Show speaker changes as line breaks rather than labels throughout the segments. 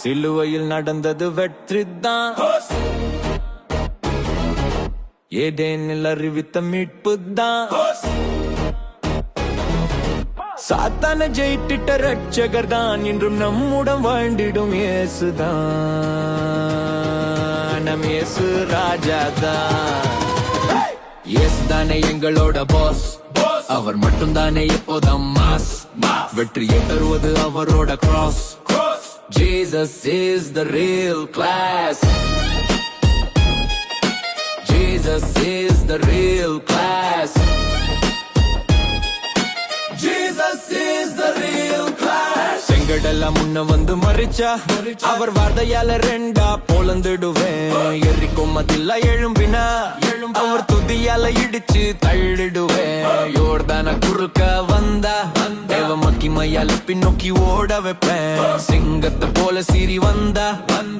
சிலுவையில் நடந்தது வெற்றி தான் ஏதேனில் அறிவித்த மீட்பு தான் சாத்தான ஜெயித்திட்ட ரட்சகர் தான் இன்றும் நம்முடன் வாழ்ந்திடும் இயேசுதான். நம் இயேசு ராஜா தான் இயேசு தானே எங்களோட பாஸ் அவர் மட்டும் தானே எப்போதும் மாஸ் வெற்றியை தருவது அவரோட cross Jesus is the real class. Jesus is the real class. Jesus is the real class. செங்கடெல்லாம் முன்ன வந்து மறிச்சா அவர் வார்த்தையால ரெண்டா போலந்துடுவேன். எரிக்கும் மதில்ல எழும்பினா அவர் துதியால இடிச்சு தள்ளிடுவேன். யோர்தான குறுக்க வந்தா தேவ மக்கி மக்கிமையால பின்னோக்கி ஓட வைப்பேன். சிங்கத்தை போல சீறி வந்தா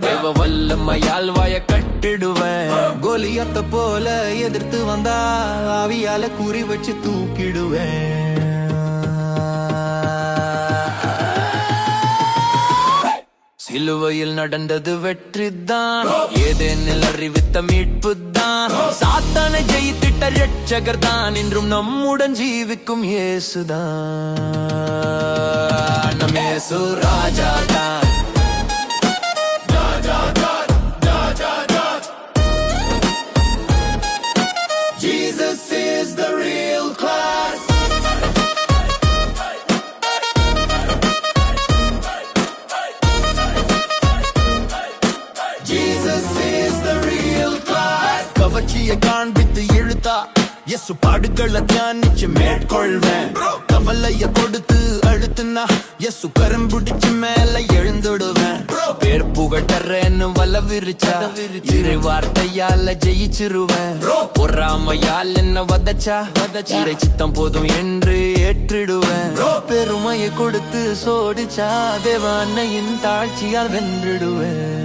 தேவ வல்லம்மையால் வாய கட்டிடுவேன். கோலியத்த போல எதிர்த்து வந்தா ஆவியால குறி வச்சு தூக்கிடுவேன். சிலுவையில் நடந்தது வெற்றிதான் ஏதேனில் அறிவித்த மீட்பு தான் சாத்தானை ஜெயித்திட்ட ரட்சகர் தான் இன்றும் நம்முடன் ஜீவிக்கும் இயேசுதான். நம் இயேசு ராஜா தான் is the real class. Jesus is the real class. கவர்ச்சியை காண்பித்து இழுத்தா எசு பாடுகளை தியானிச்சு மேற்கொள்வேன் கவலைய கொடுத்து அழுத்துனா எசு கரும்புடிச்சு மேல எழுந்துடுவேன் பேர் புகட்டறேன்னு வல்ல விரிச்சா இரு வார்த்தையால ஜெயிச்சிருவேன். பொறாமையால் என்ன வதச்சா? இறை சித்தம் போதும் என்று ஏற்றிடுவேன். பெருமையை கொடுத்து சோடிச்சா தேவானையின் தாழ்ச்சியால் வென்றிடுவேன்.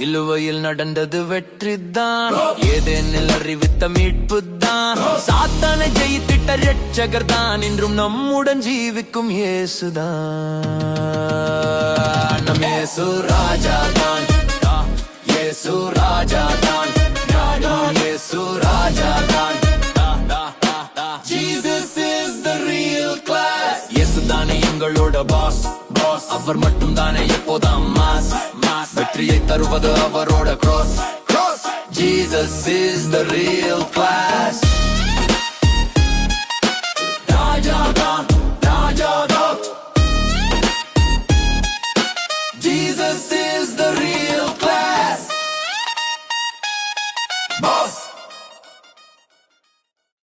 சிலுவையில் நடந்தது வெற்றிதான். ஏதேனில் அறிவித்த மீட்பு தான் சாத்தானை ஜெயித்திட்ட ரட்சகர் தான் இன்றும் நம்முடன் ஜீவிக்கும் இயேசுதான். நம் இயேசு ராஜா தான் இயேசு ராஜா தான் நம் இயேசு ராஜா தான் Jesus is the real class. இயேசு தானே எங்களோட பாஸ் பாஸ் அவர் மட்டும் தானே எப்போதான் mass The creator of the overload across Jesus is the real class.